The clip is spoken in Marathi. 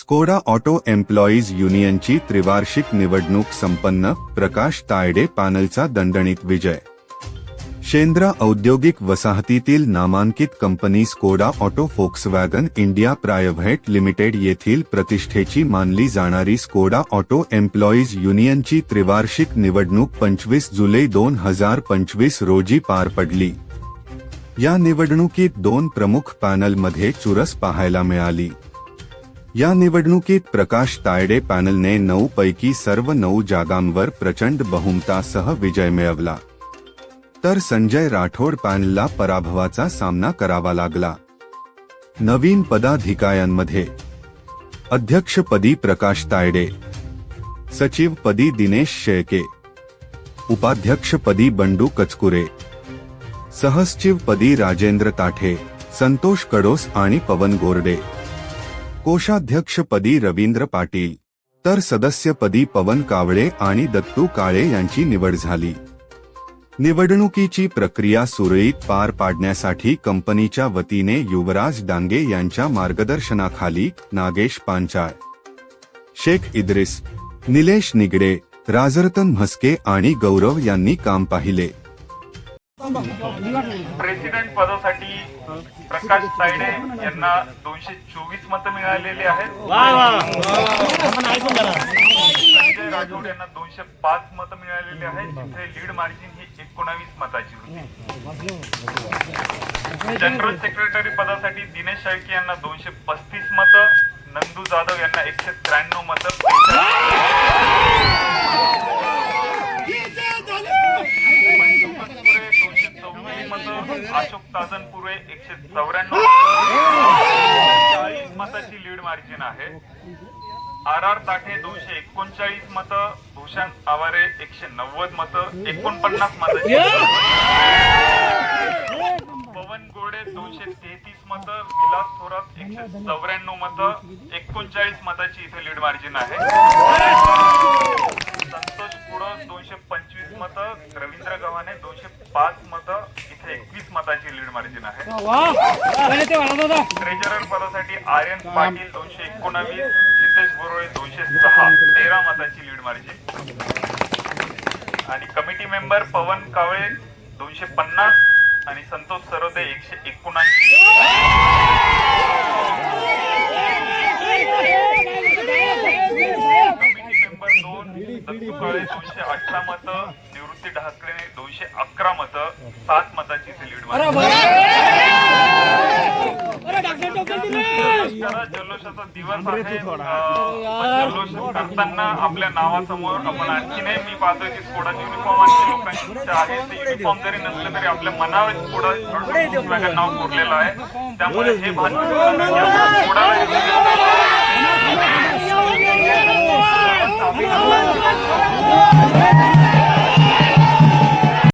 स्कोडा ऑटो एम्प्लॉईज युनियनची त्रिवार्षिक निवडणूक संपन्न प्रकाश तायडे पॅनलचा दणदणीत विजय. शेंद्रा औद्योगिक वसाहतीतील नामांकित company Skoda auto Volkswagen India private limited येथील प्रतिष्ठेची मानली जाणारी स्कोडा ऑटो एम्प्लॉईज युनियनची त्रिवार्षिक निवडणूक पंचवीस जुलै दोन हजार पंचवीस रोजी पार पडली. या निवडणुकीत दोन प्रमुख पॅनलमध्ये चुरस पाहायला मिळाली. या निवडणुकीत प्रकाश तायडे पॅनलने नऊ पैकी सर्व नऊ जागांवर प्रचंड बहुमतासह विजय मिळवला. तर संजय राठोड पॅनलला पराभवाचा सामना करावा लागला. नवीन पदाधिकाऱ्यांमध्ये अध्यक्षपदी प्रकाश तायडे सचिवपदी दिनेश शेळके उपाध्यक्षपदी बंडू कचकुरे सहसचिवपदी राजेंद्र ताठे संतोष कडोस आणि पवन गोरडे. कोषाध्यक्षपदी रवींद्र पाटील तर सदस्यपदी पवन कावळे आणि दत्तू काळे यांची निवड झाली. निवडणुकीची प्रक्रिया सुरळीत पार पाडण्यासाठी कंपनीच्या वतीने युवराज डांगे यांच्या मार्गदर्शनाखाली नागेश पांचाळ शेख इद्रिस निलेश निगडे राजरतन म्हस्के आणि गौरव यांनी काम पाहिले. प्रेसिडेंट पदासाठी प्रकाश तायडे यांना दोनशे चोवीस मतं मिळालेली आहेत. संजय राठोड यांना दोनशे पाच मतं मिळालेली आहेत. जिथे लीड मार्जिन ही एकोणावीस मताची होती. जनरल सेक्रेटरी पदासाठी दिनेश शेळके यांना दोनशे पस्तीस मतं. नंदू जाधव यांना एकशे त्र्याण्णव मतं पंचोपतपुरे दोनशे चौतीस मतं अशोक ताजनपुरे एकशे चौऱ्याण्णव. चाळीस मताची लीड मार्जिन आहे. आर आर ताठे दोनशे एकोणचाळीस मतं भूषण आवारे एकशे नव्वद मतं एकोणपन्नास मताची पवन गोडे दोनशे तेहतीस मतं विलास थोरात एकशे चौऱ्याण्णव मतं एकोणचाळीस मताची इथे लीड मार्जिन आहे. संतोष कुडस दोनशे पंचवीस मतं रवींद्र गव्हाणे दोनशे पाच मतं मताची लीड मार्जिन आहे. ट्रेजरर पदासाठी आर्यन पाटील दोनशे एकोणावीस जितेश बोरोळे दोनशे सहा तेरा मताची लीड मार्जिन आणि कमिटी मेंबर पवन कावळे दोनशे पन्नास आणि संतोष सरोदे एकशे एकोणऐंशी कमिटी मेंबर दोन दत्तू काळे दोनशे अठरा मतं निवृत्ती ढाकळे दोनशे अकरा मतं सात मताची इथे लीड जल्लोषाचा दिवस आहे. जल्लोष करताना आपल्या नावासमोर आपण आणखीनही मी पाहतोय की स्कोडाचे युनिफॉर्म आणखी लोकांची इच्छा आहे. ते युनिफॉर्म जरी नसले तरी आपल्या मनावर स्कोडा नाव कोरलेलं आहे. त्यामुळे हे भान